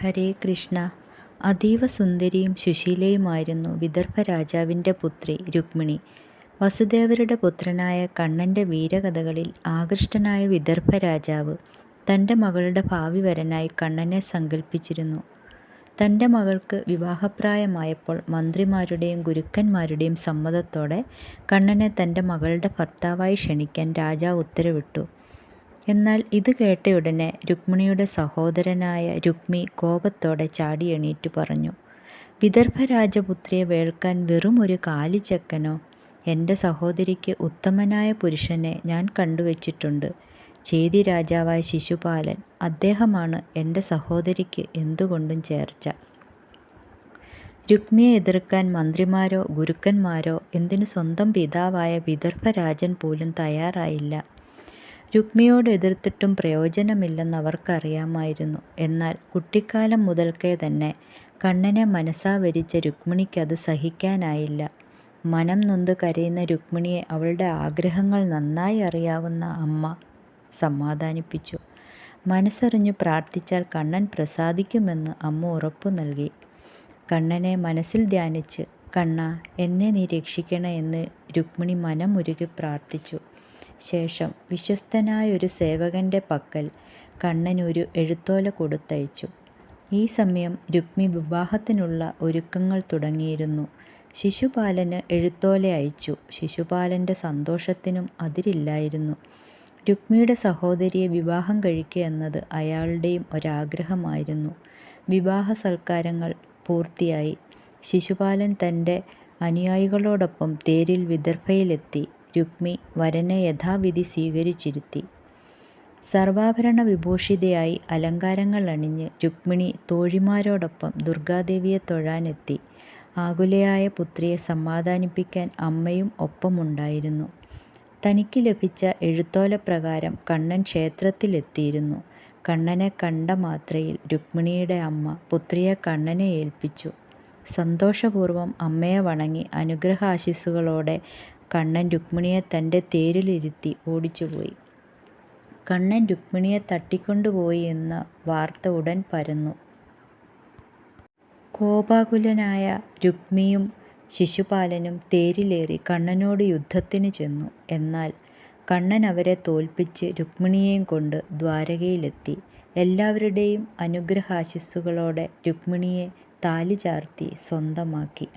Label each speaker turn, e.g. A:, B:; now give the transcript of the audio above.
A: ഹരേ കൃഷ്ണ അതീവ സുന്ദരിയും സുശീലയുമായിരുന്നു വിദർഭ രാജാവിന്റെ പുത്രി രുക്മിണി. വസുദേവരുടെ പുത്രനായ കണ്ണന്റെ വീരകഥകളിൽ ആകൃഷ്ടനായ വിദർഭ രാജാവ് തന്റെ മകളുടെ ഭാവി വരനായി കണ്ണനെ സങ്കല്പിച്ചിരുന്നു തന്റെ മകൾക്ക് വിവാഹപ്രായമായപ്പോൾ മന്ത്രിമാരുടെയും ഗുരുക്കന്മാരുടെയും സമ്മതത്തോടെ കണ്ണനെ തന്റെ മകളുടെ ഭർത്താവായി ക്ഷണിക്കാൻ രാജാവ് ഉത്തരവിട്ടു. എന്നാൽ ഇത് കേട്ടയുടനെ രുക്മിണിയുടെ സഹോദരനായ രുക്മി കോപത്തോടെ ചാടിയെണീറ്റു പറഞ്ഞു, വിദർഭ രാജപുത്രിയെ വേൾക്കാൻ വെറും ഒരു കാലിച്ചക്കനോ എന്റെ സഹോദരിക്ക് ഉത്തമനായ പുരുഷനെ ഞാൻ കണ്ടുവച്ചിട്ടുണ്ട്. ചേതി രാജാവായ ശിശുപാലൻ. അദ്ദേഹമാണ് എന്റെ സഹോദരിക്ക് എന്തുകൊണ്ടും ചേർച്ച. രുക്മിയെ എതിർക്കാൻ മന്ത്രിമാരോ ഗുരുക്കന്മാരോ എന്തിനു സ്വന്തം പിതാവായ വിദർഭരാജൻ പോലും തയ്യാറായില്ല. രുക്മിയോട് എതിർത്തിട്ടും പ്രയോജനമില്ലെന്നവർക്കറിയാമായിരുന്നു. എന്നാൽ കുട്ടിക്കാലം മുതൽക്കേ തന്നെ കണ്ണനെ മനസാ വരിച്ച രുക്മിണിക്കത് സഹിക്കാനായില്ല. മനം നൊന്ത് കരയുന്ന രുക്മിണിയെ അവളുടെ ആഗ്രഹങ്ങൾ നന്നായി അറിയാവുന്ന അമ്മ സമാധാനിപ്പിച്ചു. മനസ്സറിഞ്ഞു പ്രാർത്ഥിച്ചാൽ കണ്ണൻ പ്രസാദിക്കുമെന്ന് അമ്മ ഉറപ്പു നൽകി. കണ്ണനെ മനസ്സിൽ ധ്യാനിച്ച് കണ്ണാ എന്നെ നീ രക്ഷിക്കണേ എന്ന് രുക്മിണി മനമുരുകി പ്രാർത്ഥിച്ചു. ശേഷം വിശ്വസ്തനായൊരു സേവകന്റെ പക്കൽ കണ്ണൻ ഒരു എഴുത്തോല കൊടുത്തയച്ചു. ഈ സമയം രുക്മി വിവാഹത്തിനുള്ള ഒരുക്കങ്ങൾ തുടങ്ങിയിരുന്നു. ശിശുപാലന് എഴുത്തോല അയച്ചു. ശിശുപാലന്റെ സന്തോഷത്തിനും അതിരില്ലായിരുന്നു. രുക്മിയുടെ സഹോദരിയെ വിവാഹം കഴിക്കുക എന്നത് അയാളുടെയും ഒരാഗ്രഹമായിരുന്നു. വിവാഹ സൽക്കാരങ്ങൾ പൂർത്തിയായി. ശിശുപാലൻ തന്റെ അനുയായികളോടൊപ്പം തേരിൽ വിദർഭയിലെത്തി. രുക്മി വരനെ യഥാവിധി സ്വീകരിച്ചിരുത്തി. സർവാഭരണ വിഭൂഷിതയായി അലങ്കാരങ്ങൾ അണിഞ്ഞ് രുക്മിണി തോഴിമാരോടൊപ്പം ദുർഗാദേവിയെ തൊഴാനെത്തി. ആകുലയായ പുത്രിയെ സമാധാനിപ്പിക്കാൻ അമ്മയും ഒപ്പമുണ്ടായിരുന്നു. തനിക്ക് ലഭിച്ച എഴുത്തോലപ്രകാരം കണ്ണൻ ക്ഷേത്രത്തിലെത്തിയിരുന്നു. കണ്ണനെ കണ്ട മാത്രയിൽ രുക്മിണിയുടെ അമ്മ പുത്രിയെ കണ്ണനെ ഏൽപ്പിച്ചു. സന്തോഷപൂർവം അമ്മയെ വണങ്ങി അനുഗ്രഹാശിസ്സുകളോടെ കണ്ണൻ രുക്മിണിയെ തന്റെ തേരിലിരുത്തി ഓടിച്ചുപോയി. കണ്ണൻ രുക്മിണിയെ തട്ടിക്കൊണ്ടുപോയി എന്ന വാർത്ത ഉടൻ പരന്നു. കോപാകുലനായ രുക്മിയും ശിശുപാലനും തേരിലേറി കണ്ണനോട് യുദ്ധത്തിന് ചെന്നു. എന്നാൽ കണ്ണൻ അവരെ തോൽപ്പിച്ച് രുക്മിണിയെയും കൊണ്ട് ദ്വാരകയിലെത്തി. എല്ലാവരുടെയും അനുഗ്രഹാശിസ്സുകളോടെ രുക്മിണിയെ താലി ചാർത്തി സ്വന്തമാക്കി.